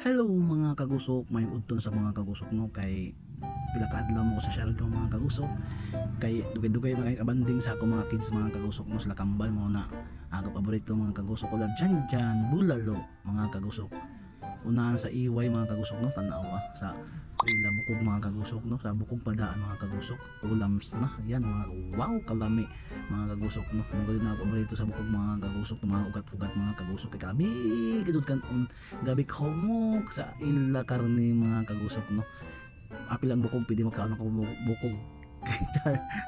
Hello mga kagusok, may udton sa mga kagusok no? Kay pila ka adlaw mo ko sa share mga kagusok. Kay dugay-dugay mga kabanding sa ako mga kids mga kagusok mo sila kambal mo na ako paborito mga kagusok ko lang. Dyan dyan bulalo mga kagusok unahan sa iway mga kagusok no? Tanawa sa pila bukog mga kagusok no? Sa bukog padaan mga kagusok. Ulams na. Yan mga wow kalami mga kagusok no? Mga na paborito sa bukog mga kagusok mga ugat-ugat mga kagusok. Kay kami kadud kan un gabi komok sa ila karni mga kagusok no? Apil ang bukog pwede makaon ako bu- bukog.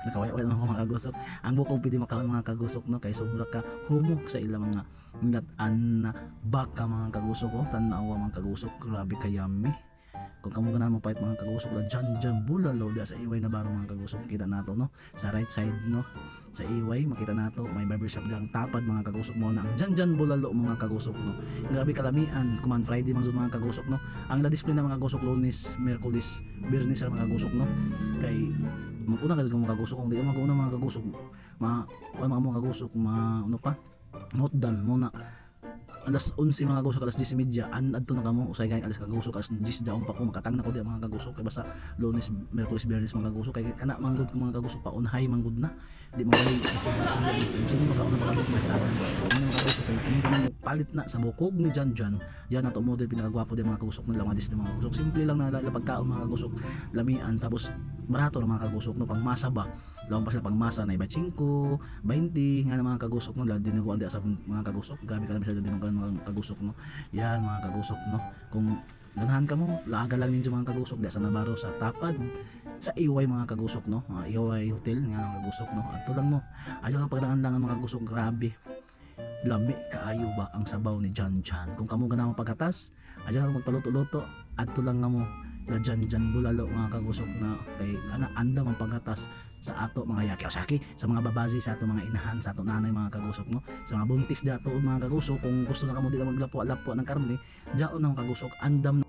Nakaway-way mga kagusok. Ang bukog pwede makaon mga kagusok no? Kay sobra ka humok sa ila mga na baka mga kagusok oh. Tanawa mga kagusok. Grabe kayami kung kamo ganahan mo pahit mga kagusok la dyan dyan bulalo da sa iway na baro mga kagusok. Kita nato no? Sa right side no? Sa iway makita nato may barbershop lang tapad mga kagusok mo na ang dyan dyan bulalo mga kagusok no? Grabe kalamian. Kuman Friday jud mga kagusok no? Ang la display na mga kagusok lunes merkulis biyernes sa mga kagusok no? Kay maguna ka mga kagusok. Kung di ka maguna mga kagusok ma kuan mga mga kagusok ma ano pa motdan mo na. Alas 11 mga kagusok alas 10 media. An adto na kamo usay kay alas kagusok alas 10 daon pa ko makatang na ko di mga kagusok kay basta lunes merkulis biyernes mga kagusok kay kana manggod ko mga kagusok pa unhay manggod na. Di mo gali kasi kasi sino makauna makabot na sa akin ano mga kagusok kay kini mo palit na sa bukog ni Jan Jan. Yan ato model pinakagwapo di mga kagusok nila mga display mga kagusok simple lang na pagkaon mga kagusok lamian. Tapos barato ng mga kagusok no? Pang masa ba? Lawang pa sila pang masa na iba 5 20 nga na mga kagusok no? Lalo dinuguan di sa mga kagusok. Gabi ka namin sa dinuguan mga kagusok no? Yan mga kagusok no? Kung ganahan ka mo laaga lang ninyo mga kagusok. Di sa nabaro sa tapad sa iway mga kagusok no? Mga iway hotel nga mga kagusok no? At lang mo ayaw lang pagdaan lang ang mga kagusok. Grabe. Lami kaayo ba ang sabaw ni Jan Jan? Kung kamo ganahan mo pagkatas ayaw lang magpaluto-luto. At lang nga mo na dyan dyan bulalo mga kagusok na kay ana anda man pagkatas sa ato mga yaki. Osaki sa mga babazi sa ato mga inahan sa ato nanay mga kagusok no? Sa mga buntis dato mga kagusok kung gusto na kamo dila maglapo-lapo ng karne diaon ang kagusok andam